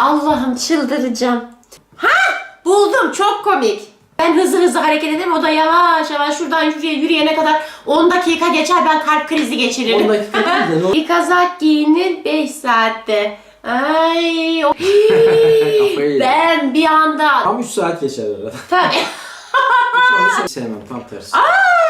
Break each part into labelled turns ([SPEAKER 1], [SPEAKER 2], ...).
[SPEAKER 1] Allah'ım çıldıracağım. Ha buldum çok komik. Ben hızlı hızlı hareket ederim o da yavaş yavaş şuradan şuraya yürüyene kadar 10 dakika geçer ben kalp krizi geçiririm.
[SPEAKER 2] 10 dakika değil de
[SPEAKER 1] Bir kazak giyinir 5 saatte. Ay. o-
[SPEAKER 2] Kafayı
[SPEAKER 1] ben bir anda.
[SPEAKER 2] Tam 3 saat geçer arada. Hiç onu sevmem tam tersi.
[SPEAKER 1] Aa!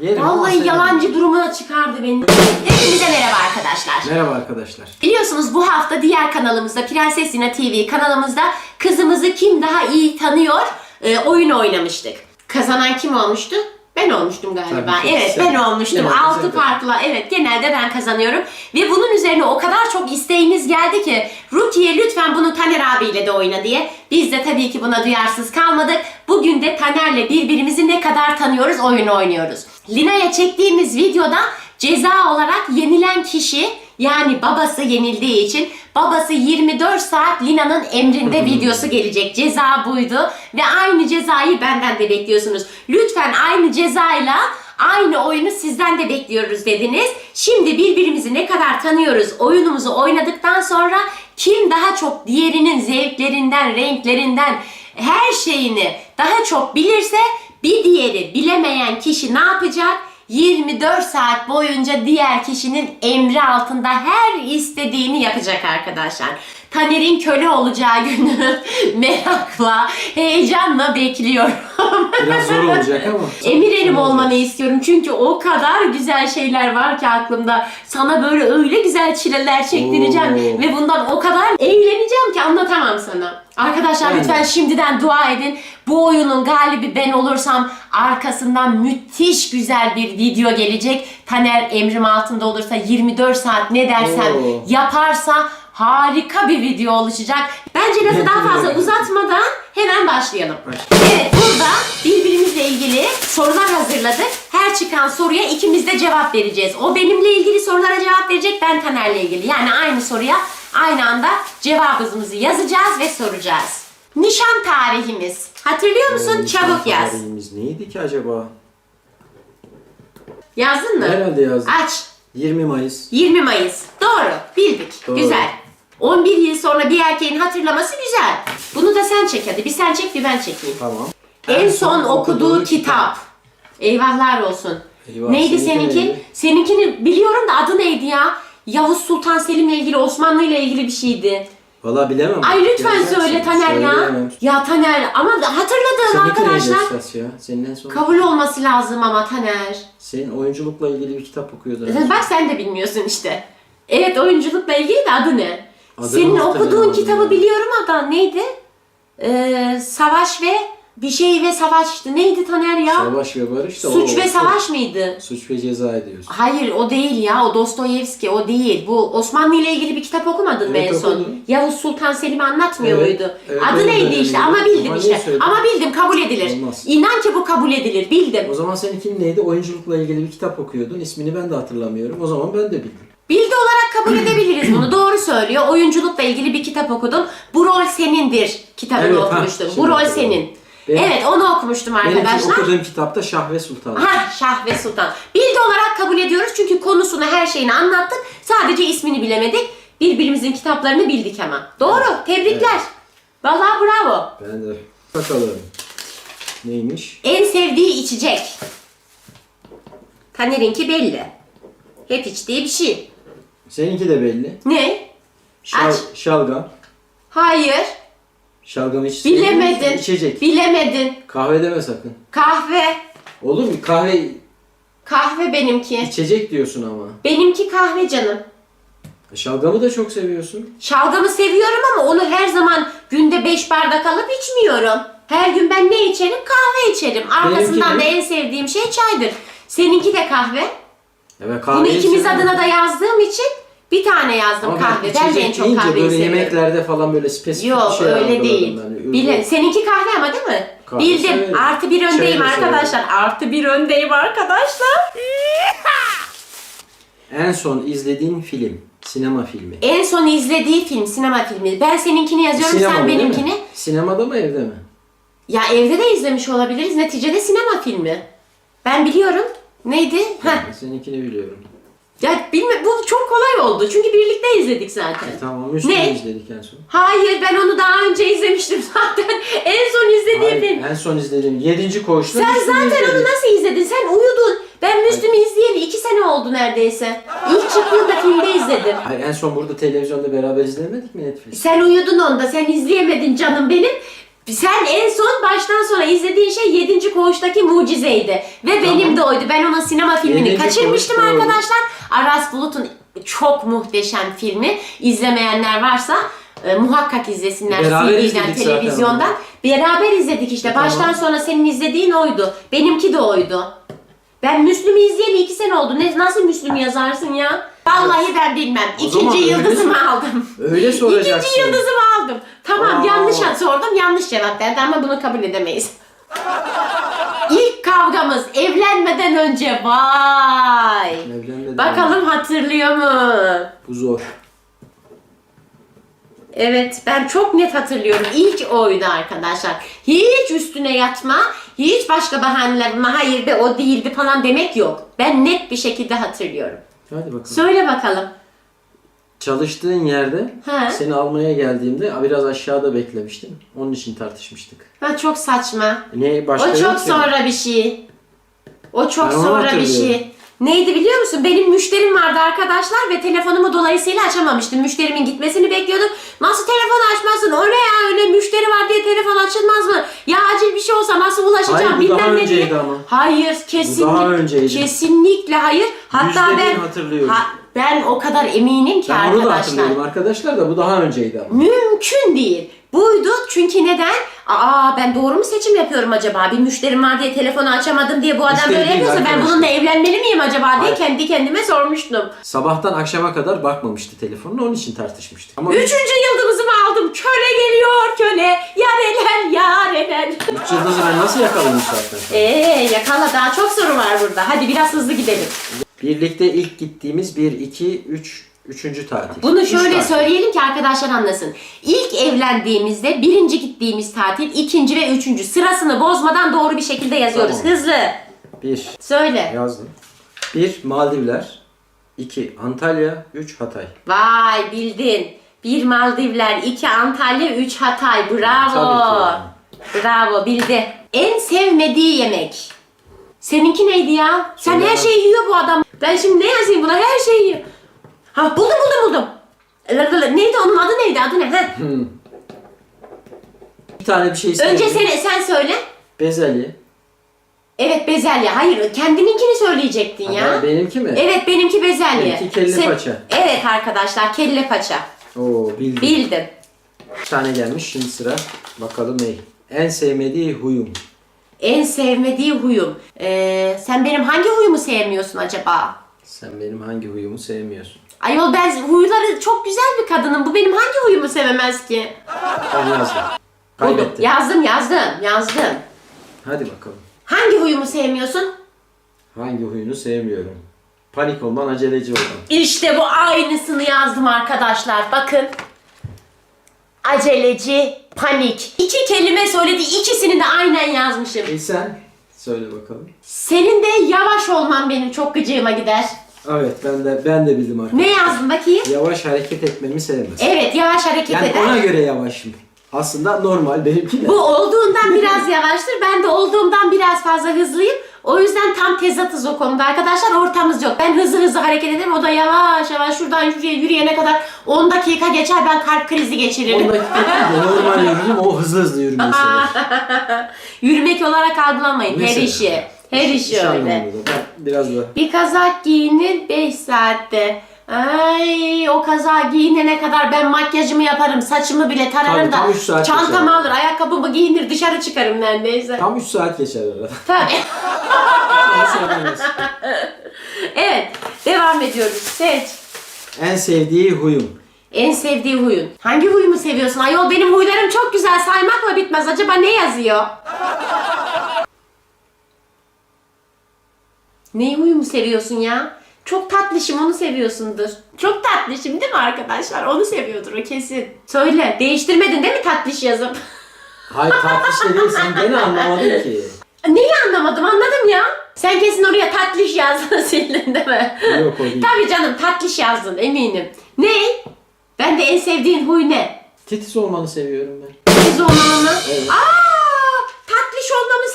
[SPEAKER 2] Yerim ama
[SPEAKER 1] Vallahi
[SPEAKER 2] sevmem.
[SPEAKER 1] yalancı durumuna çıkardı beni. Hepinize merhaba arkadaşlar.
[SPEAKER 2] Merhaba arkadaşlar.
[SPEAKER 1] Biliyorsunuz bu hafta diğer kanalımızda Prenses Lina TV kanalımızda kızımızı kim daha iyi tanıyor e, oyun oynamıştık. Kazanan kim olmuştu? Ben olmuştum galiba.
[SPEAKER 2] Tabii
[SPEAKER 1] evet
[SPEAKER 2] Sen.
[SPEAKER 1] ben olmuştum.
[SPEAKER 2] Genelde
[SPEAKER 1] Altı farklı. Evet genelde ben kazanıyorum. Ve bunun üzerine o kadar çok isteğiniz geldi ki Rukiye lütfen bunu Taner abiyle de oyna diye. Biz de tabii ki buna duyarsız kalmadık. Bugün de Taner'le birbirimizi ne kadar tanıyoruz oyun oynuyoruz. Lina'ya çektiğimiz videoda ceza olarak yenilen kişi yani babası yenildiği için babası 24 saat Lina'nın emrinde videosu gelecek. Ceza buydu ve aynı cezayı benden de bekliyorsunuz. Lütfen aynı cezayla aynı oyunu sizden de bekliyoruz dediniz. Şimdi birbirimizi ne kadar tanıyoruz oyunumuzu oynadıktan sonra kim daha çok diğerinin zevklerinden, renklerinden, her şeyini daha çok bilirse bir diğeri bilemeyen kişi ne yapacak? 24 saat boyunca diğer kişinin emri altında her istediğini yapacak arkadaşlar. Taner'in köle olacağı günü merakla, heyecanla bekliyorum.
[SPEAKER 2] Biraz zor olacak ama.
[SPEAKER 1] Emir elim olmanı istiyorum çünkü o kadar güzel şeyler var ki aklımda. Sana böyle öyle güzel çileler çektireceğim
[SPEAKER 2] Oo.
[SPEAKER 1] ve bundan o kadar eğleneceğim ki anlatamam sana. Arkadaşlar
[SPEAKER 2] de.
[SPEAKER 1] lütfen şimdiden dua edin. Bu oyunun galibi ben olursam arkasından müthiş güzel bir video gelecek. Taner emrim altında olursa 24 saat ne dersem
[SPEAKER 2] Oo.
[SPEAKER 1] yaparsa harika bir video oluşacak. Bence lafı daha fazla uzatmadan hemen başlayalım. Evet burada birbirimizle ilgili sorular hazırladık. Her çıkan soruya ikimiz de cevap vereceğiz. O benimle ilgili sorulara cevap verecek, ben Taner'le ilgili. Yani aynı soruya aynı anda cevabımızı yazacağız ve soracağız. Nişan tarihimiz. Hatırlıyor musun?
[SPEAKER 2] Ee,
[SPEAKER 1] Çabuk yaz.
[SPEAKER 2] tarihimiz neydi ki acaba?
[SPEAKER 1] Yazdın mı?
[SPEAKER 2] Herhalde yazdım.
[SPEAKER 1] Aç.
[SPEAKER 2] 20 Mayıs.
[SPEAKER 1] 20 Mayıs. Doğru. Bildik.
[SPEAKER 2] Doğru.
[SPEAKER 1] Güzel. 11 yıl sonra bir erkeğin hatırlaması güzel. Bunu da sen çek hadi. Bir sen çek bir ben çekeyim.
[SPEAKER 2] Tamam.
[SPEAKER 1] En son okuduğu kitap. Eyvahlar olsun.
[SPEAKER 2] Eyvah,
[SPEAKER 1] neydi
[SPEAKER 2] seninki neydi?
[SPEAKER 1] Seninkini biliyorum da adı neydi ya? Yavuz Sultan Selim'le ilgili, Osmanlı ile ilgili bir şeydi.
[SPEAKER 2] Valla bilemem.
[SPEAKER 1] Ay lütfen
[SPEAKER 2] Bilemezsin.
[SPEAKER 1] söyle Taner ya.
[SPEAKER 2] Söyleyemem.
[SPEAKER 1] Ya Taner ama
[SPEAKER 2] Seninki neydi
[SPEAKER 1] arkadaşlar.
[SPEAKER 2] ya? Senin en son.
[SPEAKER 1] Kabul olması lazım ama Taner.
[SPEAKER 2] Senin oyunculukla ilgili bir kitap okuyordun.
[SPEAKER 1] Bak sen de bilmiyorsun işte. Evet oyunculukla ilgili de adı ne?
[SPEAKER 2] Adını
[SPEAKER 1] Senin okuduğun
[SPEAKER 2] hatırlayamadım
[SPEAKER 1] kitabı
[SPEAKER 2] ya.
[SPEAKER 1] biliyorum ama neydi? Ee, savaş ve bir şey ve savaştı. Neydi Taner ya?
[SPEAKER 2] Savaş ve Barış da
[SPEAKER 1] Suç
[SPEAKER 2] o-
[SPEAKER 1] ve savaş mıydı?
[SPEAKER 2] Suç ve ceza ediyorsun.
[SPEAKER 1] Hayır o değil ya. O Dostoyevski o değil. Bu Osmanlı ile ilgili bir kitap okumadın mı
[SPEAKER 2] Evet,
[SPEAKER 1] en son?
[SPEAKER 2] okudum.
[SPEAKER 1] Yavuz Sultan Selim'i anlatmıyor
[SPEAKER 2] Evet,
[SPEAKER 1] muydu?
[SPEAKER 2] evet,
[SPEAKER 1] Adı
[SPEAKER 2] evet,
[SPEAKER 1] neydi
[SPEAKER 2] evet,
[SPEAKER 1] işte
[SPEAKER 2] evet.
[SPEAKER 1] ama bildim
[SPEAKER 2] Ama
[SPEAKER 1] işte.
[SPEAKER 2] söyledin?
[SPEAKER 1] Ama bildim kabul edilir.
[SPEAKER 2] Olmaz.
[SPEAKER 1] İnan ki bu kabul edilir. Bildim.
[SPEAKER 2] O zaman seninkin neydi? Oyunculukla ilgili bir kitap okuyordun. İsmini ben de hatırlamıyorum. O zaman ben de bildim.
[SPEAKER 1] Bildi olarak kabul edebiliriz bunu. Doğru söylüyor. Oyunculukla ilgili bir kitap okudum. Bu rol senindir kitabını
[SPEAKER 2] Evet, ha,
[SPEAKER 1] okumuştum.
[SPEAKER 2] şimdi
[SPEAKER 1] Bu rol
[SPEAKER 2] hatırladım.
[SPEAKER 1] senin.
[SPEAKER 2] Benim-
[SPEAKER 1] evet onu okumuştum
[SPEAKER 2] Benim
[SPEAKER 1] arkadaşlar.
[SPEAKER 2] okuduğum kitapta Şah ve Sultan.
[SPEAKER 1] Ha Şah ve Sultan. Bildi olarak kabul ediyoruz çünkü konusunu her şeyini anlattık. Sadece ismini bilemedik. Birbirimizin kitaplarını bildik ama. Doğru. Tebrikler. Vallahi bravo.
[SPEAKER 2] Ben de. Bakalım. Neymiş?
[SPEAKER 1] En sevdiği içecek. Taner'inki belli. Hep içtiği bir şey.
[SPEAKER 2] Seninki de belli.
[SPEAKER 1] Ne?
[SPEAKER 2] Şal,
[SPEAKER 1] Aç.
[SPEAKER 2] şalgam.
[SPEAKER 1] Hayır.
[SPEAKER 2] Şalgam hiç
[SPEAKER 1] Bilemedin.
[SPEAKER 2] İçecek.
[SPEAKER 1] Bilemedin.
[SPEAKER 2] Kahve deme sakın.
[SPEAKER 1] Kahve.
[SPEAKER 2] Olur mu? Kahve
[SPEAKER 1] Kahve benimki.
[SPEAKER 2] içecek diyorsun ama.
[SPEAKER 1] Benimki kahve canım.
[SPEAKER 2] E, Şalgamı da çok seviyorsun.
[SPEAKER 1] Şalgamı seviyorum ama onu her zaman günde 5 bardak alıp içmiyorum. Her gün ben ne içerim? Kahve içerim. Arkasından
[SPEAKER 2] Benimki
[SPEAKER 1] da
[SPEAKER 2] de.
[SPEAKER 1] en sevdiğim şey çaydır. Seninki de kahve.
[SPEAKER 2] Evet
[SPEAKER 1] Bunu
[SPEAKER 2] kahveyi
[SPEAKER 1] ikimiz adına da yazdığım için bir tane yazdım
[SPEAKER 2] Ama
[SPEAKER 1] kahve.
[SPEAKER 2] ben
[SPEAKER 1] en çok
[SPEAKER 2] deyince
[SPEAKER 1] kahveyi
[SPEAKER 2] böyle
[SPEAKER 1] seviyorum.
[SPEAKER 2] yemeklerde falan böyle spesifik
[SPEAKER 1] Yok
[SPEAKER 2] bir şey
[SPEAKER 1] öyle
[SPEAKER 2] algıladım
[SPEAKER 1] değil.
[SPEAKER 2] ben.
[SPEAKER 1] Bile, seninki kahve ama değil mi?
[SPEAKER 2] Kahve
[SPEAKER 1] Bildim.
[SPEAKER 2] severim.
[SPEAKER 1] Artı bir öndeyim
[SPEAKER 2] Çayı da
[SPEAKER 1] arkadaşlar. Artı bir öndeyim arkadaşlar.
[SPEAKER 2] En son izlediğin film. Sinema filmi.
[SPEAKER 1] En son izlediği film, sinema filmi. Ben seninkini yazıyorum,
[SPEAKER 2] Sinema
[SPEAKER 1] sen
[SPEAKER 2] değil mi?
[SPEAKER 1] benimkini.
[SPEAKER 2] Sinemada mı evde mi?
[SPEAKER 1] Ya evde de izlemiş olabiliriz. Neticede sinema filmi. Ben biliyorum. Neydi? Heh.
[SPEAKER 2] Ben seninkini biliyorum.
[SPEAKER 1] Ya bilme bu çok kolay oldu. Çünkü birlikte izledik zaten.
[SPEAKER 2] Tamam Müslüm'ü
[SPEAKER 1] Ne?
[SPEAKER 2] izledik en son.
[SPEAKER 1] Hayır ben onu daha önce izlemiştim zaten. en son izlediğim film.
[SPEAKER 2] en son izlediğim 7. koğuşta
[SPEAKER 1] Sen
[SPEAKER 2] Müslüm'ü
[SPEAKER 1] zaten
[SPEAKER 2] izledik.
[SPEAKER 1] onu nasıl izledin? Sen uyudun. Ben Müslüm'ü izleyeli iki sene oldu neredeyse. İlk çıktığında filmde izledim.
[SPEAKER 2] Hayır en son burada televizyonda beraber izlemedik mi Netflix?
[SPEAKER 1] Sen uyudun onda. Sen izleyemedin canım benim. Sen en son baştan sona izlediğin şey 7. Koğuş'taki mucizeydi. Ve benim de oydu. Ben onun sinema filmini
[SPEAKER 2] Yedinci
[SPEAKER 1] kaçırmıştım
[SPEAKER 2] Koğuş, doğru.
[SPEAKER 1] arkadaşlar. Aras Bulut'un çok muhteşem filmi. İzlemeyenler varsa e, muhakkak izlesinler
[SPEAKER 2] Beraber
[SPEAKER 1] CD'den,
[SPEAKER 2] izledik zaten
[SPEAKER 1] televizyondan. Beraber izledik işte.
[SPEAKER 2] Tamam.
[SPEAKER 1] Baştan sona senin izlediğin oydu. Benimki de oydu. Ben Müslüm'ü izleyeli iki sene oldu. Ne, nasıl Müslüm yazarsın ya? Vallahi ben bilmem.
[SPEAKER 2] O zaman
[SPEAKER 1] İkinci
[SPEAKER 2] öyle
[SPEAKER 1] yıldızımı
[SPEAKER 2] sor-
[SPEAKER 1] aldım.
[SPEAKER 2] Öyle soracaksın.
[SPEAKER 1] İkinci yıldızımı aldım. Tamam
[SPEAKER 2] Aa.
[SPEAKER 1] yanlış sordum yanlış cevap verdi ama bunu kabul edemeyiz. İlk kavgamız evlenmeden önce vay.
[SPEAKER 2] Evlenmeden
[SPEAKER 1] Bakalım hatırlıyor mu?
[SPEAKER 2] Bu zor.
[SPEAKER 1] Evet ben çok net hatırlıyorum. İlk oydu arkadaşlar. Hiç üstüne yatma, hiç başka bahaneler, "Ma, hayır be o değildi falan demek yok. Ben net bir şekilde hatırlıyorum.
[SPEAKER 2] Hadi bakalım.
[SPEAKER 1] Söyle bakalım.
[SPEAKER 2] Çalıştığın yerde
[SPEAKER 1] He.
[SPEAKER 2] seni almaya geldiğimde biraz aşağıda beklemiştim. Onun için tartışmıştık.
[SPEAKER 1] Ha çok saçma.
[SPEAKER 2] Ne başka
[SPEAKER 1] O
[SPEAKER 2] yok
[SPEAKER 1] çok
[SPEAKER 2] ki.
[SPEAKER 1] sonra bir şey. O çok
[SPEAKER 2] Ben onu
[SPEAKER 1] sonra bir
[SPEAKER 2] hatırlıyorum.
[SPEAKER 1] şey. Neydi biliyor musun? Benim müşterim vardı arkadaşlar ve telefonumu dolayısıyla açamamıştım. Müşterimin gitmesini bekliyordum. Nasıl telefon açmazsın? Ne ya öyle müşteri var diye telefon açılmaz mı? Ya acil bir şey olsa nasıl ulaşacağım
[SPEAKER 2] Hayır, bu daha
[SPEAKER 1] bilmem ne diye.
[SPEAKER 2] önceydi ama.
[SPEAKER 1] Hayır kesinlikle.
[SPEAKER 2] önceydi.
[SPEAKER 1] Kesinlikle hayır. Hatta
[SPEAKER 2] Yüzde
[SPEAKER 1] ben
[SPEAKER 2] hatırlıyorum.
[SPEAKER 1] Ha- ben o kadar eminim ki
[SPEAKER 2] Ben da
[SPEAKER 1] arkadaşlar.
[SPEAKER 2] hatırlıyorum arkadaşlar da bu daha önceydi ama.
[SPEAKER 1] Mümkün değil. Buydu çünkü neden? Aa ben doğru mu seçim yapıyorum acaba? Bir müşterim var diye telefonu açamadım diye bu adam
[SPEAKER 2] Müşteri
[SPEAKER 1] böyle yapıyorsa ben bununla evlenmeli miyim acaba diye
[SPEAKER 2] Hayır.
[SPEAKER 1] kendi kendime sormuştum.
[SPEAKER 2] Sabahtan akşama kadar bakmamıştı telefonuna onun için tartışmıştık. Ama
[SPEAKER 1] Üçüncü yıldızımı aldım. Köle geliyor köle. Yareler yareler.
[SPEAKER 2] üç yıldızı ben nasıl yakalayayım zaten?
[SPEAKER 1] Eee yakala daha çok soru var burada. Hadi biraz hızlı gidelim.
[SPEAKER 2] Birlikte ilk gittiğimiz 1, 2, 3, üçüncü tatil.
[SPEAKER 1] Bunu
[SPEAKER 2] Üç
[SPEAKER 1] şöyle
[SPEAKER 2] tatil.
[SPEAKER 1] söyleyelim ki arkadaşlar anlasın. İlk evlendiğimizde birinci gittiğimiz tatil, ikinci ve üçüncü sırasını bozmadan doğru bir şekilde yazıyoruz.
[SPEAKER 2] Tamam.
[SPEAKER 1] Hızlı.
[SPEAKER 2] Bir,
[SPEAKER 1] Söyle.
[SPEAKER 2] yazdım. Bir, Maldivler. 2, Antalya. 3, Hatay.
[SPEAKER 1] Vay bildin. Bir Maldivler, iki Antalya, üç Hatay. Bravo.
[SPEAKER 2] Tabii ki
[SPEAKER 1] Bravo bildi. En sevmediği yemek. Seninki neydi ya? Sen
[SPEAKER 2] Söyle
[SPEAKER 1] her
[SPEAKER 2] bak.
[SPEAKER 1] şeyi yiyor bu adam. Ben şimdi ne yazayım buna? Her şeyi yiyor. Ha buldum buldum buldum. Neydi onun adı neydi? Adı ne? Ha.
[SPEAKER 2] Bir tane bir şey
[SPEAKER 1] Önce
[SPEAKER 2] istedim.
[SPEAKER 1] sen, sen söyle.
[SPEAKER 2] Bezelye.
[SPEAKER 1] Evet bezelye. Hayır kendininkini söyleyecektin ya.
[SPEAKER 2] Ha, benimki mi?
[SPEAKER 1] Evet benimki bezelye.
[SPEAKER 2] Benimki kelle paça.
[SPEAKER 1] Evet arkadaşlar kelle paça.
[SPEAKER 2] Oo bildim.
[SPEAKER 1] Bildim.
[SPEAKER 2] Bir tane gelmiş şimdi sıra. Bakalım ne? En sevmediği huyum.
[SPEAKER 1] En sevmediği huyum. Ee, sen benim hangi huyumu sevmiyorsun acaba?
[SPEAKER 2] Sen benim hangi huyumu sevmiyorsun?
[SPEAKER 1] Ayol ben huyları çok güzel bir kadınım. Bu benim hangi huyumu sevemez ki?
[SPEAKER 2] Ben yazdım. Kaybettim.
[SPEAKER 1] Yazdım yazdım yazdım.
[SPEAKER 2] Hadi bakalım.
[SPEAKER 1] Hangi huyumu sevmiyorsun?
[SPEAKER 2] Hangi huyunu sevmiyorum? Panik olman, aceleci olman.
[SPEAKER 1] İşte bu aynısını yazdım arkadaşlar. Bakın. Aceleci, panik. İki kelime söyledi. ikisini de aynen yazmışım.
[SPEAKER 2] E sen? Söyle bakalım.
[SPEAKER 1] Senin de yavaş olman benim çok gıcığıma gider.
[SPEAKER 2] Evet ben de ben de bildim arkadaşlar.
[SPEAKER 1] Ne yazdın bakayım?
[SPEAKER 2] Yavaş hareket etmemi sevmez.
[SPEAKER 1] Evet yavaş hareket
[SPEAKER 2] yani
[SPEAKER 1] eder.
[SPEAKER 2] ona göre yavaşım. Aslında normal benimki de.
[SPEAKER 1] Bu olduğundan biraz yavaştır. Ben de olduğumdan biraz fazla hızlıyım. O yüzden tam tezatız o konuda arkadaşlar. Ortamız yok. Ben hızlı hızlı hareket ederim. O da yavaş yavaş şuradan yürüye, yürüyene kadar 10 dakika geçer. Ben kalp krizi geçiririm.
[SPEAKER 2] 10 dakika değil de normal yürüdüm o hızlı hızlı yürümeyi sever.
[SPEAKER 1] Yürümek olarak algılamayın. Her
[SPEAKER 2] Mesela.
[SPEAKER 1] işi. Her işi
[SPEAKER 2] İş
[SPEAKER 1] öyle.
[SPEAKER 2] biraz da.
[SPEAKER 1] Bir kazak giyinir 5 saatte. Ay o kazağı giyinene kadar ben makyajımı yaparım, saçımı bile tararım
[SPEAKER 2] Tabii,
[SPEAKER 1] da
[SPEAKER 2] tam üç saat
[SPEAKER 1] çantamı
[SPEAKER 2] geçer.
[SPEAKER 1] alır, ayakkabımı giyinir dışarı çıkarım neredeyse.
[SPEAKER 2] Tam 3 saat geçer arada.
[SPEAKER 1] Tabii. Evet, devam ediyoruz. Seç.
[SPEAKER 2] en sevdiği huyum.
[SPEAKER 1] En sevdiği huyun. Hangi huyumu seviyorsun? Ayol benim huylarım çok güzel saymakla bitmez. Acaba ne yazıyor? Ne huyumu seviyorsun ya? Çok tatlışım onu seviyorsundur. Çok tatlışım değil mi arkadaşlar? Onu seviyordur o kesin. Söyle. Değiştirmedin değil mi tatlış yazıp?
[SPEAKER 2] Hayır tatlış da değil sen gene anlamadın ki.
[SPEAKER 1] Neyi anlamadım anladım ya. Sen kesin oraya tatlış yazdın sildin değil mi?
[SPEAKER 2] Yok o değil.
[SPEAKER 1] Tabii canım tatlış yazdın eminim. Ne? Ben de en sevdiğin huy ne?
[SPEAKER 2] Titiz olmanı seviyorum ben.
[SPEAKER 1] Titiz olmamı mı?
[SPEAKER 2] Evet.
[SPEAKER 1] Aa, tatlış olmamı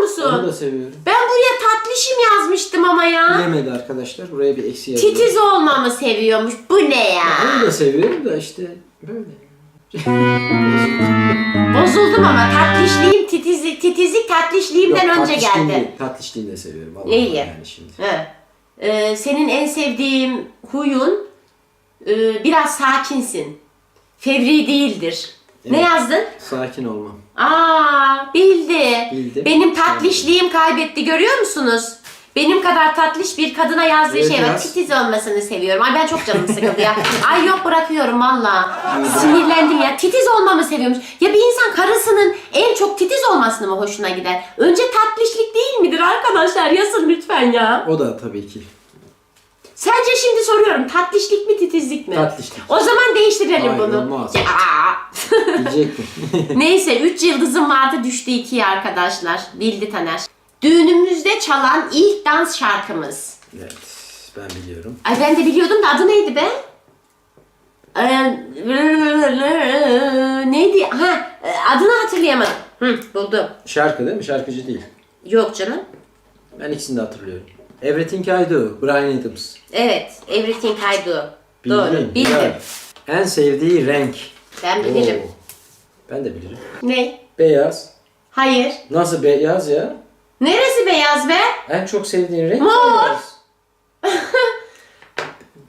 [SPEAKER 1] musun?
[SPEAKER 2] Onu da seviyorum.
[SPEAKER 1] Ben buraya tatlışım yazmıştım ama ya.
[SPEAKER 2] Bilemedi arkadaşlar. Buraya bir eksi yazdım.
[SPEAKER 1] Titiz olmamı seviyormuş. Bu ne ya?
[SPEAKER 2] Onu da seviyorum da işte böyle.
[SPEAKER 1] Bozuldum ama tatlışlıyım, titizlik, titizlik tatlışlığımdan önce
[SPEAKER 2] tatlışlığını
[SPEAKER 1] geldi.
[SPEAKER 2] Tatlışlığını da seviyorum. Allah
[SPEAKER 1] İyi.
[SPEAKER 2] Yani şimdi.
[SPEAKER 1] He. Ee, senin en sevdiğim huyun e, biraz sakinsin. Fevri değildir. Ne
[SPEAKER 2] Evet.
[SPEAKER 1] yazdın?
[SPEAKER 2] Sakin olmam.
[SPEAKER 1] Aa bildi.
[SPEAKER 2] Bildim.
[SPEAKER 1] Benim tatlışlığım kaybetti görüyor musunuz? Benim kadar tatlış bir kadına yazdığı
[SPEAKER 2] Evet,
[SPEAKER 1] şey var. Titiz olmasını seviyorum. Ay ben çok canım sıkıldı ya. Ay yok bırakıyorum valla. Sinirlendim ya. Titiz olmamı seviyormuş. Ya bir insan karısının en çok titiz olmasını mı hoşuna gider? Önce tatlışlık değil midir arkadaşlar? Yazın lütfen ya.
[SPEAKER 2] O da tabii ki.
[SPEAKER 1] Sence şimdi soruyorum tatlışlık mi titizlik mi?
[SPEAKER 2] Tatlışlık.
[SPEAKER 1] O zaman değiştirelim
[SPEAKER 2] Hayır,
[SPEAKER 1] bunu.
[SPEAKER 2] olmaz.
[SPEAKER 1] Ya.
[SPEAKER 2] Diyecektim.
[SPEAKER 1] Neyse 3 yıldızım vardı düştü 2'ye arkadaşlar. Bildi Taner. Düğünümüzde çalan ilk dans şarkımız.
[SPEAKER 2] evet. Ben biliyorum.
[SPEAKER 1] Ay ben de biliyordum da adı neydi be? Ee, neydi? Ha, adını hatırlayamadım. Hı, buldum.
[SPEAKER 2] Şarkı değil mi? Şarkıcı değil.
[SPEAKER 1] Yok canım.
[SPEAKER 2] Ben ikisini de hatırlıyorum. Everything I Do, Brian Adams.
[SPEAKER 1] Evet, Everything I Do. Doğru,
[SPEAKER 2] Bildin,
[SPEAKER 1] bildim.
[SPEAKER 2] güzel. En sevdiği renk.
[SPEAKER 1] Ben bilirim.
[SPEAKER 2] Oo. Ben de bilirim.
[SPEAKER 1] Ne?
[SPEAKER 2] Beyaz.
[SPEAKER 1] Hayır.
[SPEAKER 2] Nasıl beyaz ya?
[SPEAKER 1] Neresi beyaz be?
[SPEAKER 2] En çok sevdiğin renk
[SPEAKER 1] Mor.
[SPEAKER 2] beyaz.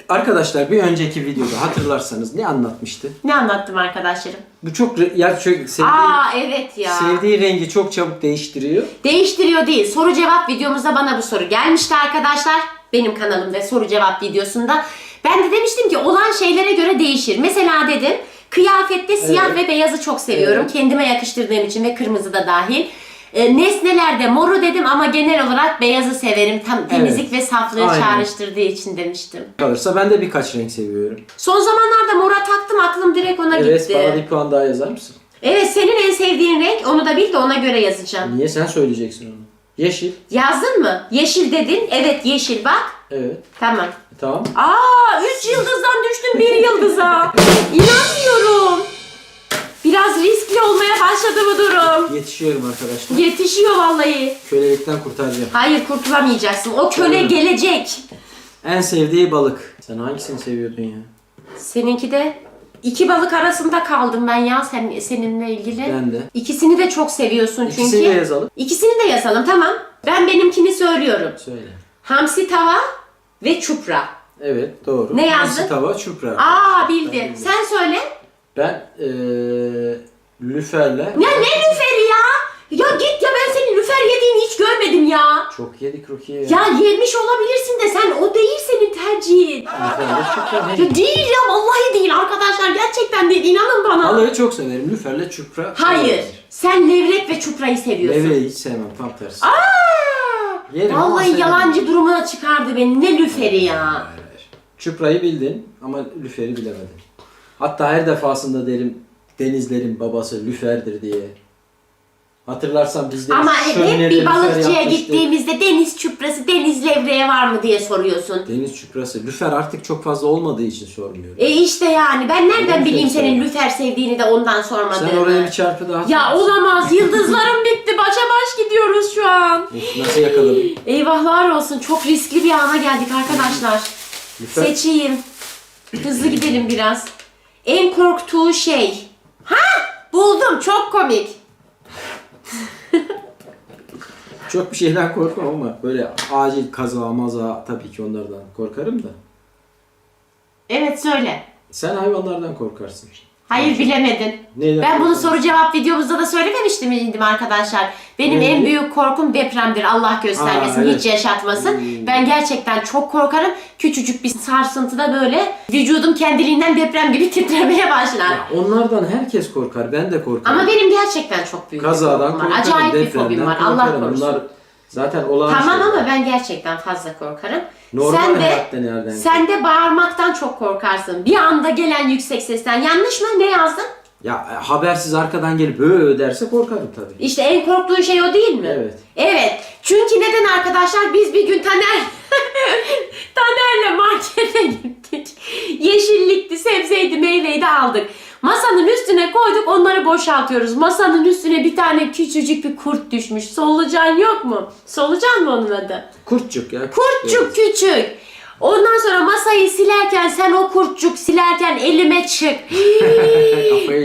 [SPEAKER 2] Arkadaşlar bir önceki videoda hatırlarsanız ne anlatmıştı?
[SPEAKER 1] Ne anlattım arkadaşlarım?
[SPEAKER 2] Bu çok re- ya çok sevdiği,
[SPEAKER 1] Aa evet ya.
[SPEAKER 2] sevdiği rengi çok çabuk değiştiriyor.
[SPEAKER 1] Değiştiriyor değil. Soru cevap videomuzda bana bu soru gelmişti arkadaşlar. Benim kanalımda soru cevap videosunda. Ben de demiştim ki olan şeylere göre değişir. Mesela dedim kıyafette siyah
[SPEAKER 2] Evet.
[SPEAKER 1] ve beyazı çok seviyorum.
[SPEAKER 2] Evet.
[SPEAKER 1] Kendime yakıştırdığım için ve kırmızı da dahil. E, nesnelerde moru dedim ama genel olarak beyazı severim. Tam temizlik ve saflığı
[SPEAKER 2] Aynen.
[SPEAKER 1] çağrıştırdığı için demiştim.
[SPEAKER 2] Kalırsa ben de birkaç renk seviyorum.
[SPEAKER 1] Son zamanlarda mora taktım aklım direkt ona
[SPEAKER 2] Evet
[SPEAKER 1] gitti.
[SPEAKER 2] bana bir puan daha yazar mısın?
[SPEAKER 1] Evet senin en sevdiğin renk onu da bil de ona göre yazacağım.
[SPEAKER 2] Niye sen söyleyeceksin onu? Yeşil.
[SPEAKER 1] Yazdın mı? Yeşil dedin. Evet yeşil bak.
[SPEAKER 2] Evet.
[SPEAKER 1] Tamam.
[SPEAKER 2] Tamam.
[SPEAKER 1] Aa, üç yıldızdan düştüm bir yıldıza. İnanmıyorum. Biraz riskli olmaya başladı bu durum.
[SPEAKER 2] Yetişiyorum arkadaşlar.
[SPEAKER 1] Yetişiyor vallahi.
[SPEAKER 2] Kölelikten kurtaracağım.
[SPEAKER 1] Hayır kurtulamayacaksın. O köle
[SPEAKER 2] Doğru.
[SPEAKER 1] gelecek.
[SPEAKER 2] En sevdiği balık. Sen hangisini seviyordun ya?
[SPEAKER 1] Seninki de iki balık arasında kaldım ben ya sen, seninle ilgili.
[SPEAKER 2] Ben de.
[SPEAKER 1] İkisini de çok seviyorsun çünkü.
[SPEAKER 2] İkisini de yazalım.
[SPEAKER 1] İkisini de yazalım tamam. Ben benimkini söylüyorum.
[SPEAKER 2] Söyle.
[SPEAKER 1] Hamsi tava ve çupra.
[SPEAKER 2] Evet doğru.
[SPEAKER 1] Ne
[SPEAKER 2] Hamsi
[SPEAKER 1] yazdın?
[SPEAKER 2] tava çupra.
[SPEAKER 1] Aa bildi.
[SPEAKER 2] bildim.
[SPEAKER 1] Sen söyle.
[SPEAKER 2] Ben eee lüferle
[SPEAKER 1] Ya ne lüferi ya? Ya git ya ben senin lüfer yediğini hiç görmedim ya.
[SPEAKER 2] çok yedik Rukiye.
[SPEAKER 1] Ya yemiş olabilirsin de sen o değil senin tercihin.
[SPEAKER 2] Lüferle çupra ne?
[SPEAKER 1] Ya değil ya vallahi değil arkadaşlar gerçekten değil inanın bana.
[SPEAKER 2] Balığı çok severim. Lüferle çupra.
[SPEAKER 1] Hayır sen levrek ve çuprayı seviyorsun.
[SPEAKER 2] Levreyi hiç sevmem tam tersi.
[SPEAKER 1] Aa!
[SPEAKER 2] Yerim ama
[SPEAKER 1] Vallahi
[SPEAKER 2] sevmem.
[SPEAKER 1] yalancı durumuna çıkardı beni. Ne lüferi ya.
[SPEAKER 2] Hayır, hayır. Çuprayı bildin ama lüferi bilemedin. Hatta her defasında derim denizlerin babası lüferdir diye. Hatırlarsan bizde
[SPEAKER 1] Ama hep, bir balıkçıya gittiğimizde deniz çuprası, deniz levreği var mı diye soruyorsun.
[SPEAKER 2] Deniz çuprası. Lüfer artık çok fazla olmadığı için sormuyorum.
[SPEAKER 1] E işte yani ben nereden
[SPEAKER 2] Lüfer
[SPEAKER 1] bileyim senin lüfer sevdiğini de ondan sormadığını.
[SPEAKER 2] Sen oraya bir çarpı daha
[SPEAKER 1] Ya
[SPEAKER 2] atarsın.
[SPEAKER 1] olamaz. Yıldızlarım bitti. Başa baş gidiyoruz şu an.
[SPEAKER 2] Nasıl yakaladım?
[SPEAKER 1] Eyvahlar olsun. Çok riskli bir ana geldik arkadaşlar.
[SPEAKER 2] Lüfer.
[SPEAKER 1] Seçeyim. Hızlı gidelim biraz. En korktuğu şey. Ha! Buldum. Çok komik.
[SPEAKER 2] Çok bir şeyden korkmam ama böyle acil kaza maza tabii ki onlardan korkarım da.
[SPEAKER 1] Evet söyle.
[SPEAKER 2] Sen hayvanlardan korkarsın.
[SPEAKER 1] Hayır bilemedin.
[SPEAKER 2] Neyden
[SPEAKER 1] Ben bunu soru cevap videomuzda da söylememiştim miydim arkadaşlar? Benim
[SPEAKER 2] Ne?
[SPEAKER 1] en büyük korkum depremdir. Allah göstermesin,
[SPEAKER 2] Aa, evet.
[SPEAKER 1] hiç yaşatmasın.
[SPEAKER 2] Hmm.
[SPEAKER 1] Ben gerçekten çok korkarım. Küçücük bir sarsıntıda böyle vücudum kendiliğinden deprem gibi titremeye başlar.
[SPEAKER 2] Ya onlardan herkes korkar. Ben de korkarım.
[SPEAKER 1] Ama benim gerçekten çok büyük bir
[SPEAKER 2] Kazadan
[SPEAKER 1] korkum var.
[SPEAKER 2] korkarım.
[SPEAKER 1] Acayip bir fobim var. Allah korusun.
[SPEAKER 2] Bunlar zaten olağan
[SPEAKER 1] Tamam
[SPEAKER 2] şeyler.
[SPEAKER 1] ama ben gerçekten fazla korkarım.
[SPEAKER 2] Normal
[SPEAKER 1] sen de
[SPEAKER 2] nereden
[SPEAKER 1] sen de bağırmaktan çok korkarsın. Bir anda gelen yüksek sesten. Yanlış mı? Ne yazdın?
[SPEAKER 2] Ya e, habersiz arkadan gelip böyle derse korkarım tabii.
[SPEAKER 1] İşte en korktuğun şey o değil mi?
[SPEAKER 2] Evet.
[SPEAKER 1] Evet. Çünkü neden arkadaşlar? Biz bir gün Taner Taner'le markete gittik. Yeşillikti, sebzeydi, meyveydi aldık. Masanın üstüne koyduk, onları boşaltıyoruz. Masanın üstüne bir tane küçücük bir kurt düşmüş. Solucan yok mu? Solucan mı onun adı?
[SPEAKER 2] Kurtçuk ya.
[SPEAKER 1] Kurtçuk küçük. Ondan sonra masayı silerken sen o kurtçuk silerken elime çık.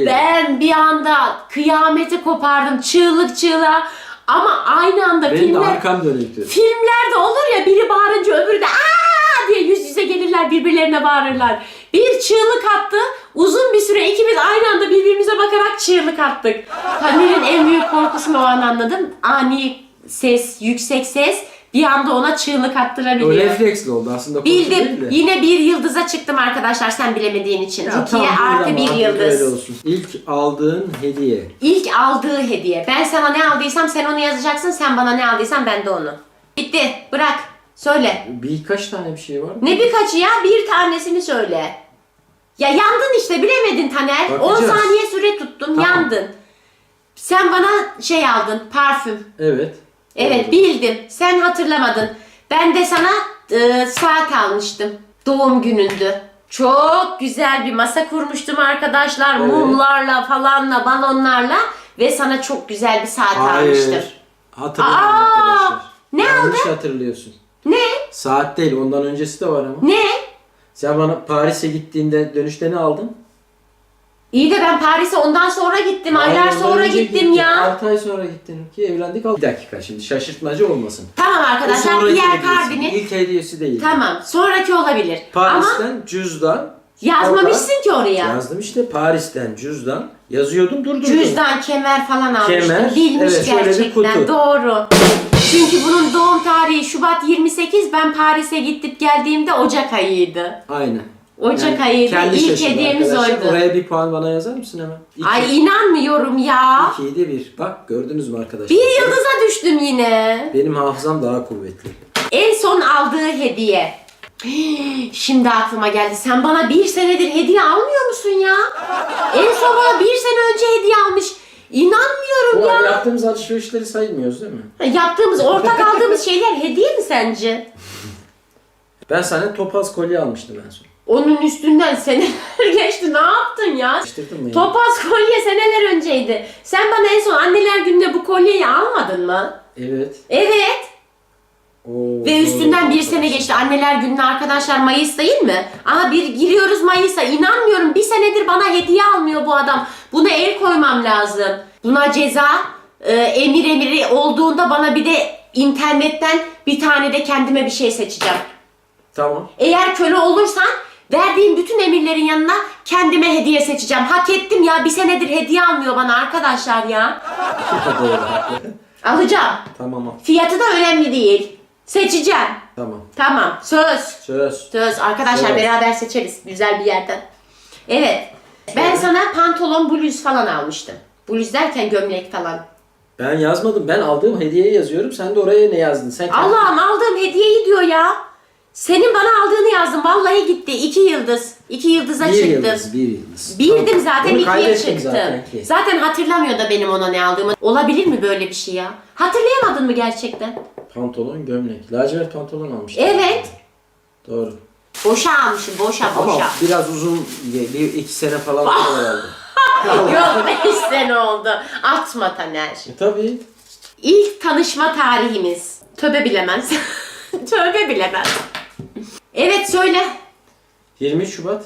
[SPEAKER 1] Ben bir anda kıyameti kopardım çığlık çığlığa. Ama aynı anda
[SPEAKER 2] Benim de
[SPEAKER 1] filmler,
[SPEAKER 2] arkam dönüktü.
[SPEAKER 1] filmlerde olur ya biri bağırınca öbürü de aa diye yüz yüze gelirler birbirlerine bağırırlar. Bir çığlık attı. Uzun bir süre ikimiz aynı anda birbirimize bakarak çığlık attık. Taner'in en büyük korkusunu o an anladım. Ani ses, yüksek ses bir anda ona çığlık
[SPEAKER 2] O
[SPEAKER 1] attırabiliyor.
[SPEAKER 2] refleksli oldu aslında.
[SPEAKER 1] Bildim. Yine bir yıldıza çıktım arkadaşlar sen bilemediğin için.
[SPEAKER 2] Ya
[SPEAKER 1] Rukiye artı bir yıldız.
[SPEAKER 2] Öyle olsun. İlk aldığın hediye.
[SPEAKER 1] İlk aldığı hediye. Ben sana ne aldıysam sen onu yazacaksın. Sen bana ne aldıysan ben de onu. Bitti. Bırak. Söyle.
[SPEAKER 2] Birkaç tane bir şey var mı?
[SPEAKER 1] Ne birkaçı ya? Bir tanesini söyle. Ya yandın işte bilemedin Taner. 10
[SPEAKER 2] Bakacağız.
[SPEAKER 1] saniye süre tuttum.
[SPEAKER 2] Tamam.
[SPEAKER 1] Yandın. Sen bana şey aldın. Parfüm.
[SPEAKER 2] Evet.
[SPEAKER 1] Evet bildim. Sen hatırlamadın. Ben de sana e, saat almıştım. Doğum günündü. Çok güzel bir masa kurmuştum arkadaşlar.
[SPEAKER 2] Evet.
[SPEAKER 1] Mumlarla falanla balonlarla. Ve sana çok güzel bir saat almıştım.
[SPEAKER 2] Hayır. Hatırlıyorum
[SPEAKER 1] Aa,
[SPEAKER 2] arkadaşlar.
[SPEAKER 1] ne
[SPEAKER 2] Yanlış hatırlıyorsun.
[SPEAKER 1] Ne?
[SPEAKER 2] Saat değil ondan öncesi de var ama.
[SPEAKER 1] Ne?
[SPEAKER 2] Sen bana Paris'e gittiğinde dönüşte ne aldın?
[SPEAKER 1] İyi de ben Paris'e ondan sonra gittim. Aylar sonra
[SPEAKER 2] önce
[SPEAKER 1] gittim ya.
[SPEAKER 2] 6 ay sonra gittin ki evlendik. al- Bir dakika şimdi şaşırtmacı olmasın.
[SPEAKER 1] Tamam
[SPEAKER 2] O
[SPEAKER 1] arkadaşlar
[SPEAKER 2] sonraki
[SPEAKER 1] diğer
[SPEAKER 2] hediyesi. İlk hediyesi değil.
[SPEAKER 1] Tamam sonraki olabilir. Ama
[SPEAKER 2] Paris'ten cüzdan.
[SPEAKER 1] Yazmamışsın ki oraya.
[SPEAKER 2] Yazdım işte Paris'ten cüzdan. Yazıyordum durdurdum.
[SPEAKER 1] Cüzdan, kemer falan almıştım.
[SPEAKER 2] Kemer,
[SPEAKER 1] Bilmiş
[SPEAKER 2] evet, şöyle bir
[SPEAKER 1] gerçekten.
[SPEAKER 2] kutu.
[SPEAKER 1] Doğru. Çünkü bunun doğum tarihi Şubat 28. Ben Paris'e gidip geldiğimde Ocak ayıydı.
[SPEAKER 2] Aynen.
[SPEAKER 1] Ocak ayıydı.
[SPEAKER 2] kendi
[SPEAKER 1] İlk
[SPEAKER 2] şaşırdı
[SPEAKER 1] hediyemiz
[SPEAKER 2] arkadaşlar.
[SPEAKER 1] oydu.
[SPEAKER 2] Oraya bir puan bana yazar mısın hemen? İki.
[SPEAKER 1] Ay inanmıyorum ya.
[SPEAKER 2] İkiydi bir. Bak gördünüz mü arkadaşlar?
[SPEAKER 1] Bir yıldıza düştüm yine.
[SPEAKER 2] Benim hafızam daha kuvvetli.
[SPEAKER 1] En son aldığı hediye. Şimdi aklıma geldi. Sen bana bir senedir hediye almıyor musun ya? En son bana bir sene önce hediye almış. İnanmıyorum
[SPEAKER 2] Bu
[SPEAKER 1] ya.
[SPEAKER 2] yaptığımız alışverişleri saymıyoruz değil mi?
[SPEAKER 1] Yaptığımız, ortak aldığımız şeyler hediye mi sence?
[SPEAKER 2] Ben sana topaz kolye almıştım en son.
[SPEAKER 1] Onun üstünden seneler geçti. Ne yaptun ya?
[SPEAKER 2] Karıştırdın mı? ya?
[SPEAKER 1] Topaz kolye seneler önceydi. Sen bana en son anneler gününde bu kolyeyi almadın mı?
[SPEAKER 2] Evet.
[SPEAKER 1] Evet.
[SPEAKER 2] Oo,
[SPEAKER 1] Ve üstünden bir sene geçti. Anneler gününe arkadaşlar Mayıs değil mi? Aha bir giriyoruz Mayıs'a. İnanmıyorum. Bir senedir bana hediye almıyor bu adam. Buna el koymam lazım. Buna ceza e, emir emiri olduğunda bana bir de internetten bir tane de kendime bir şey seçeceğim.
[SPEAKER 2] Tamam.
[SPEAKER 1] Eğer köle olursan verdiğim bütün emirlerin yanına kendime hediye seçeceğim. Hak ettim ya. Bir senedir hediye almıyor bana arkadaşlar ya. Alacağım.
[SPEAKER 2] tamam.
[SPEAKER 1] Fiyatı da önemli değil. Seçeceğim.
[SPEAKER 2] Tamam.
[SPEAKER 1] Tamam. Söz.
[SPEAKER 2] Söz.
[SPEAKER 1] Söz. Arkadaşlar
[SPEAKER 2] Söz.
[SPEAKER 1] beraber seçeriz. Güzel bir yerden. Evet. Ben
[SPEAKER 2] Evet.
[SPEAKER 1] sana pantolon bluz falan almıştım. Bluz derken gömlek falan.
[SPEAKER 2] Ben yazmadım. Ben aldığım hediyeyi yazıyorum. Sen de oraya ne yazdın? Sen
[SPEAKER 1] Allah'ım aldığım hediyeyi diyor ya. Senin bana aldığını yazdım. Vallahi gitti. İki yıldız. İki yıldıza
[SPEAKER 2] bir
[SPEAKER 1] çıktım.
[SPEAKER 2] yıldız. Bir yıldız.
[SPEAKER 1] Bildim
[SPEAKER 2] Tamam.
[SPEAKER 1] zaten
[SPEAKER 2] Bunu
[SPEAKER 1] ikiye çıktım.
[SPEAKER 2] zaten ki.
[SPEAKER 1] Zaten hatırlamıyor da benim ona ne aldığımı. Olabilir mi böyle bir şey ya? Hatırlayamadın mı gerçekten?
[SPEAKER 2] Pantolon, gömlek. Lacivert pantolon almıştım.
[SPEAKER 1] Evet.
[SPEAKER 2] Doğru.
[SPEAKER 1] Boşa almışım. Boşa
[SPEAKER 2] Ama
[SPEAKER 1] boşa.
[SPEAKER 2] biraz uzun, bir iki sene falan sonra aldım.
[SPEAKER 1] Yok 5 sene oldu. Atma Taner.
[SPEAKER 2] E, tabii.
[SPEAKER 1] İlk tanışma tarihimiz. Töbe bilemez. Tövbe bilemez. Evet söyle.
[SPEAKER 2] 23 Şubat.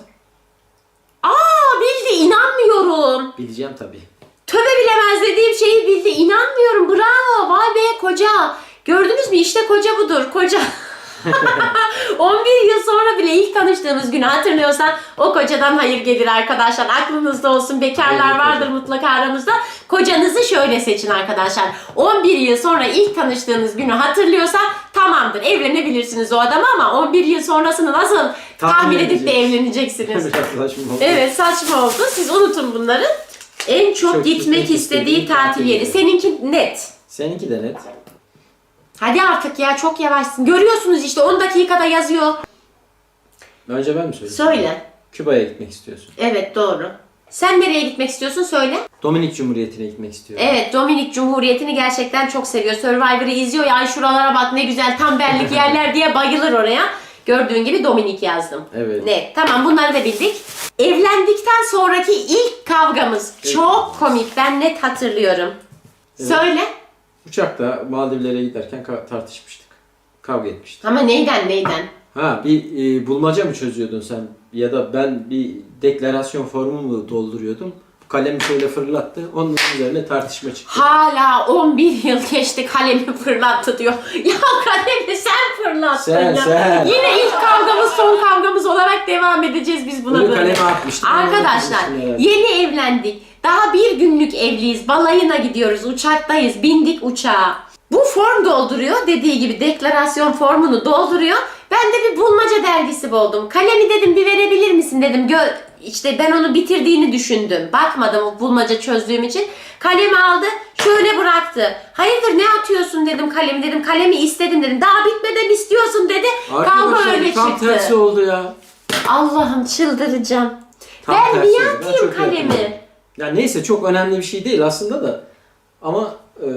[SPEAKER 1] Aa bildi inanmıyorum.
[SPEAKER 2] Bileceğim tabii.
[SPEAKER 1] Töbe bilemez dediğim şeyi bildi. İnanmıyorum. Bravo. Vay be koca. Gördünüz mü? İşte koca budur. Koca. 11 yıl sonra bile ilk tanıştığımız günü hatırlıyorsan o kocadan hayır gelir arkadaşlar. Aklınızda olsun. Bekarlar vardır mutlaka aramızda. Kocanızı şöyle seçin arkadaşlar. 11 yıl sonra ilk tanıştığınız günü hatırlıyorsa tamamdır. Evlenebilirsiniz o adama ama 11 yıl sonrasını nasıl tahmin, edip de evleneceksiniz?
[SPEAKER 2] Saçma oldu.
[SPEAKER 1] Evet saçma oldu. Siz unutun bunları. En çok,
[SPEAKER 2] Çok
[SPEAKER 1] gitmek istediği tatil yeri. Seninki net.
[SPEAKER 2] Seninki de net.
[SPEAKER 1] Hadi artık ya çok yavaşsın. Görüyorsunuz işte 10 dakikada yazıyor.
[SPEAKER 2] Önce ben mi söyleyeyim?
[SPEAKER 1] Söyle.
[SPEAKER 2] Küba'ya gitmek istiyorsun.
[SPEAKER 1] Evet doğru. Sen nereye gitmek istiyorsun söyle.
[SPEAKER 2] Dominik Cumhuriyeti'ne gitmek istiyorum.
[SPEAKER 1] Evet Dominik Cumhuriyeti'ni gerçekten çok seviyor. Survivor'ı izliyor ya "Ay şuralara bak ne güzel tam benlik yerler diye bayılır oraya. Gördüğün gibi Dominik yazdım.
[SPEAKER 2] Evet.
[SPEAKER 1] Ne? Tamam bunları da bildik. Evlendikten sonraki ilk kavgamız. Çok komik. Ben net hatırlıyorum.
[SPEAKER 2] Evet.
[SPEAKER 1] Söyle.
[SPEAKER 2] Uçakta Maldivlere giderken ka- tartışmıştık. Kavga etmiştik.
[SPEAKER 1] Ama neyden neyden?
[SPEAKER 2] Ha bir e, bulmaca mı çözüyordun sen? Ya da ben bir deklarasyon formu mu dolduruyordum? Kalemi şöyle fırlattı. Onun üzerine tartışma çıktı.
[SPEAKER 1] Hala 11 yıl geçti kalemi fırlattı diyor. Ya kalemi sen fırlattın
[SPEAKER 2] Sen,
[SPEAKER 1] ya.
[SPEAKER 2] sen.
[SPEAKER 1] Yine ilk kavgamız son kavgamız olarak devam edeceğiz biz buna
[SPEAKER 2] Bunu
[SPEAKER 1] böyle.
[SPEAKER 2] kaleme atmıştım.
[SPEAKER 1] Arkadaşlar yeni evlendik. Daha bir günlük evliyiz. Balayına gidiyoruz. Uçaktayız. Bindik uçağa. Bu form dolduruyor. Dediği gibi deklarasyon formunu dolduruyor. Ben de bir bulmaca dergisi buldum. Kalemi dedim bir verebilir misin dedim. Gö işte ben onu bitirdiğini düşündüm. Bakmadım o bulmaca çözdüğüm için. Kalemi aldı. Şöyle bıraktı. Hayırdır ne atıyorsun dedim kalemi dedim. Kalemi istedim dedim. Daha bitmeden istiyorsun dedi. Kavga öyle
[SPEAKER 2] tam
[SPEAKER 1] çıktı.
[SPEAKER 2] tersi oldu ya.
[SPEAKER 1] Allah'ım çıldıracağım.
[SPEAKER 2] Tam
[SPEAKER 1] ben
[SPEAKER 2] tersi
[SPEAKER 1] niye
[SPEAKER 2] oldu. Ben
[SPEAKER 1] atayım
[SPEAKER 2] çok
[SPEAKER 1] kalemi?
[SPEAKER 2] Yakınım. Ya neyse çok önemli bir şey değil aslında da. Ama e,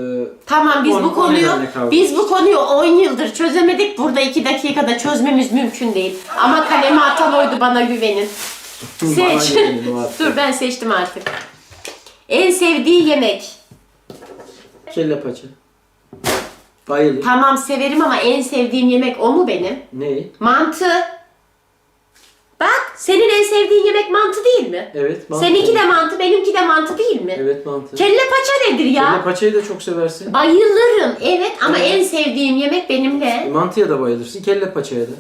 [SPEAKER 1] Tamam biz
[SPEAKER 2] On-
[SPEAKER 1] bu
[SPEAKER 2] on
[SPEAKER 1] konuyu
[SPEAKER 2] nedenle kavga
[SPEAKER 1] biz bu konuyu 10 yıldır çözemedik. Burada 2 dakikada çözmemiz mümkün değil. Ama kalemi atan oydu bana güvenin.
[SPEAKER 2] bana
[SPEAKER 1] Seç.
[SPEAKER 2] o.
[SPEAKER 1] Dur ben seçtim artık. En sevdiği yemek.
[SPEAKER 2] Kelle paça. Bayılır.
[SPEAKER 1] Tamam severim ama en sevdiğim yemek o mu benim?
[SPEAKER 2] Ne?
[SPEAKER 1] Mantı. Senin en sevdiğin yemek mantı değil mi?
[SPEAKER 2] Evet mantı.
[SPEAKER 1] Seninki de mantı, benimki de mantı değil mi?
[SPEAKER 2] Evet mantı.
[SPEAKER 1] Kelle paça nedir ya?
[SPEAKER 2] Kelle paçayı da çok seversin.
[SPEAKER 1] Bayılırım evet ama
[SPEAKER 2] Evet.
[SPEAKER 1] en sevdiğim yemek benim ne?
[SPEAKER 2] Mantıya da bayılırsın. Kelle paçaya da.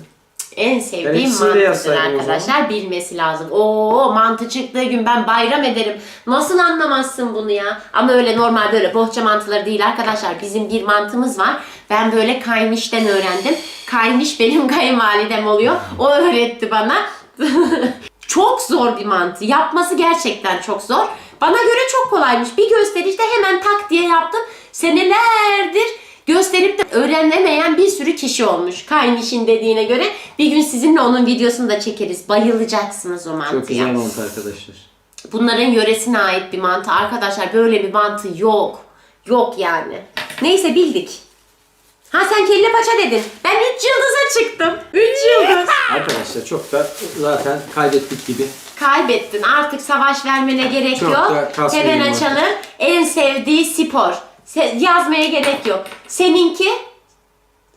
[SPEAKER 1] En
[SPEAKER 2] Ben
[SPEAKER 1] sevdiğim
[SPEAKER 2] ikisini de
[SPEAKER 1] mantıdır
[SPEAKER 2] yazsaydım o
[SPEAKER 1] arkadaşlar. Bilmesi lazım. Oo mantı çıktığı gün ben bayram ederim. Nasıl anlamazsın bunu ya? Ama öyle normal böyle bohça mantıları değil arkadaşlar. Bizim bir mantımız var. Ben böyle kaymıştan öğrendim. Kaymış benim kayınvalidem oluyor. O öğretti bana. çok zor bir mantı. Yapması gerçekten çok zor. Bana göre çok kolaymış. Bir gösterişte hemen tak diye yaptım. Senelerdir gösterip de öğrenemeyen bir sürü kişi olmuş. Kaynişin dediğine göre. Bir gün sizinle onun videosunu da çekeriz. Bayılacaksınız o mantıya.
[SPEAKER 2] Çok güzel mantı arkadaşlar.
[SPEAKER 1] Bunların yöresine ait bir mantı. Arkadaşlar böyle bir mantı yok. Yok yani. Neyse bildik. Ha sen kelle paça dedin. Ben 3 yıldıza çıktım. 3 yıldız.
[SPEAKER 2] Arkadaşlar çok da zaten kaybettik gibi.
[SPEAKER 1] Kaybettin. Artık savaş vermene gerek
[SPEAKER 2] Çok
[SPEAKER 1] yok.
[SPEAKER 2] da kasmayayım
[SPEAKER 1] Hemen
[SPEAKER 2] artık.
[SPEAKER 1] açalım. En sevdiği spor. Se- yazmaya gerek yok. Seninki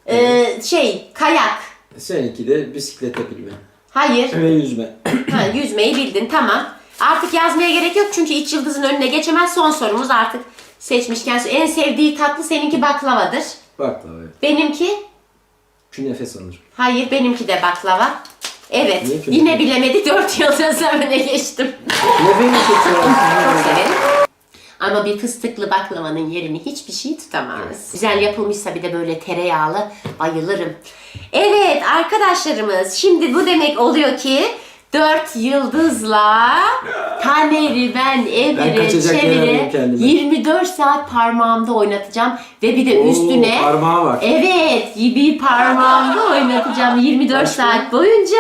[SPEAKER 1] e, şey kayak.
[SPEAKER 2] Seninki de bisiklete binme.
[SPEAKER 1] Hayır.
[SPEAKER 2] Ve yüzme.
[SPEAKER 1] ha, yüzmeyi bildin tamam. Artık yazmaya gerek yok çünkü iç yıldızın önüne geçemez. Son sorumuz artık seçmişken. En sevdiği tatlı seninki baklavadır.
[SPEAKER 2] Baklava. evet.
[SPEAKER 1] Benimki
[SPEAKER 2] Künefe sanırım.
[SPEAKER 1] hayır benimki de baklava. Evet.
[SPEAKER 2] Niye künefe?
[SPEAKER 1] Yine bilemedi. 4 yıldız öne geçtim.
[SPEAKER 2] Künefeyi mi çok seversin?
[SPEAKER 1] Çok severim. Ama bir fıstıklı baklavanın yerini hiçbir şey tutamaz. Güzel yapılmışsa bir de böyle tereyağlı bayılırım. Evet arkadaşlarımız şimdi bu demek oluyor ki 4 yıldızla Taner'i ben
[SPEAKER 2] Ben
[SPEAKER 1] evire
[SPEAKER 2] kaçacak yer
[SPEAKER 1] çevire
[SPEAKER 2] arıyorum kendime.
[SPEAKER 1] 24 saat parmağımda oynatacağım ve bir de
[SPEAKER 2] Oo,
[SPEAKER 1] üstüne
[SPEAKER 2] Parmağı var.
[SPEAKER 1] Evet, bir parmağımda oynatacağım 24
[SPEAKER 2] Başka?
[SPEAKER 1] saat boyunca.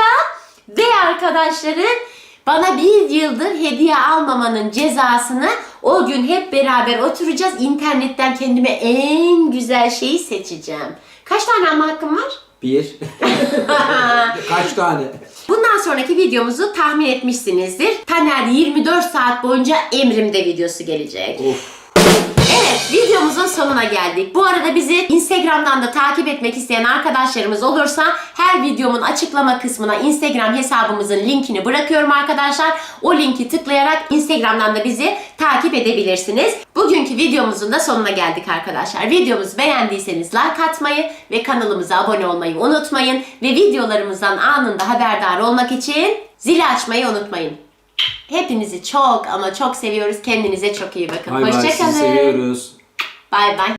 [SPEAKER 1] Ve arkadaşlarım bana bir yıldır hediye almamanın cezasını o gün hep beraber oturacağız. İnternetten kendime en güzel şeyi seçeceğim. Kaç tane alma hakkım var?
[SPEAKER 2] Bir. Kaç tane?
[SPEAKER 1] Bundan sonraki videomuzu tahmin etmişsinizdir. Taner 24 saat boyunca emrimde videosu gelecek.
[SPEAKER 2] Of.
[SPEAKER 1] Evet videomuzun sonuna geldik. Bu arada bizi Instagram'dan da takip etmek isteyen arkadaşlarımız olursa her videomun açıklama kısmına Instagram hesabımızın linkini bırakıyorum arkadaşlar. O linki tıklayarak Instagram'dan da bizi takip edebilirsiniz. Bugünkü videomuzun da sonuna geldik arkadaşlar. Videomuzu beğendiyseniz like atmayı ve kanalımıza abone olmayı unutmayın. Ve videolarımızdan anında haberdar olmak için zili açmayı unutmayın. Hepinizi çok ama çok seviyoruz. Kendinize çok iyi bakın.
[SPEAKER 2] Bay bay sizi
[SPEAKER 1] Hoşçakalın.
[SPEAKER 2] seviyoruz.
[SPEAKER 1] Bay bay.